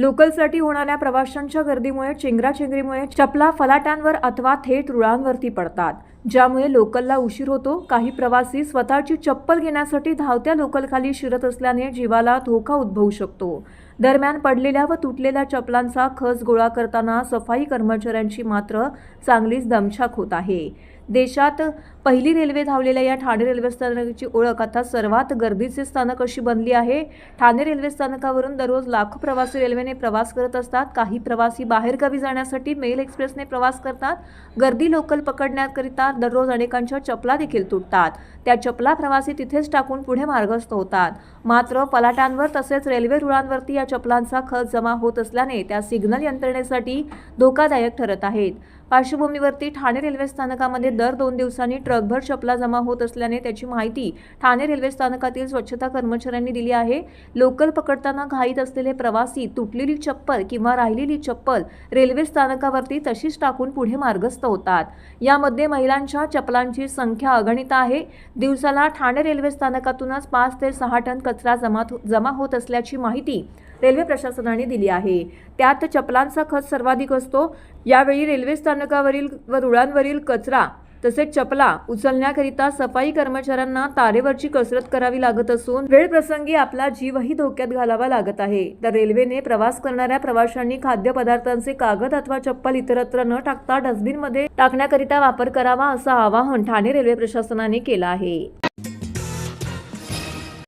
लोकलसाठी होणाऱ्या प्रवाशांच्या गर्दीमुळे चेंगराचेंगरीमुळे चपला फलाटांवर अथवा थेट रुळांवरती पडतात ज्यामुळे लोकलला उशीर होतो. काही प्रवासी स्वतःची चप्पल घेण्यासाठी धावत्या लोकलखाली शिरत असल्याने जीवाला धोका उद्भवू शकतो. दरम्यान पडलेल्या व तुटलेल्या चपलांचा खस गोळा करताना सफाई कर्मचाऱ्यांची मात्र चांगलीच दमछाक होत आहे. देशात पहिली रेल्वे धावलेल्या या ठाणे रेल्वे स्थानकाची ओळख आता सर्वात गर्दीचे स्थानक अशी बनली आहे. ठाणे रेल्वे स्थानकावरून दररोज लाखो प्रवासी रेल्वेने प्रवास करत असतात. काही प्रवासी बाहेरगावी जाण्यासाठी मेल एक्सप्रेसने प्रवास करतात. गर्दी लोकल पकडण्याकरिता दररोज अनेकांच्या चपला देखील तुटतात. त्या चपला प्रवासी तिथेच टाकून पुढे मार्गस्थ होतात. मात्र पलाटांवर तसेच रेल्वे रुळांवरती या चपलांचा खच जमा होत असल्याने त्या सिग्नल यंत्रणेसाठी धोकादायक ठरत आहेत. पार्श्वभूमीवरती ठाणे रेल्वे स्थानकामध्ये दर दोन दिवसांनी ट्रकभर चपला जमा होत असल्याने त्याची माहिती ठाणे रेल्वे स्थानकातील स्वच्छता कर्मचाऱ्यांनी दिली आहे. लोकल पकडताना घाईत असलेले प्रवासी तुटलेली चप्पल किंवा राहिलेली चप्पल रेल्वे स्थानकावरती तशीच टाकून पुढे मार्गस्थ होतात. यामध्ये महिलांच्या चपलांची संख्या अगणित आहे. दिवसाला ठाणे रेल्वे स्थानकातूनच पाच ते सहा टन कचरा जमा जमा होत असल्याची माहिती रेल्वे प्रशासनाने दिली आहे. त्यात चपलांचा खत सर्वाधिक असतो. यावेळी रेल्वे स्थानक स्थानकावरील व रुळांवरील कचरा तसेच चपला उचलण्याकरिता सफाई कर्मचाऱ्यांना तारेवरची कसरत करावी लागत असून वेळ प्रसंगी आपला जीवही धोक्यात घालावा लागत आहे. तर रेल्वेने प्रवास करणाऱ्या प्रवाशांनी खाद्यपदार्थांचे कागद अथवा चप्पल इतरत्र न टाकता डस्टबिनमध्ये टाकण्याकरिता वापर करावा असं आवाहन ठाणे रेल्वे प्रशासनाने केलं आहे.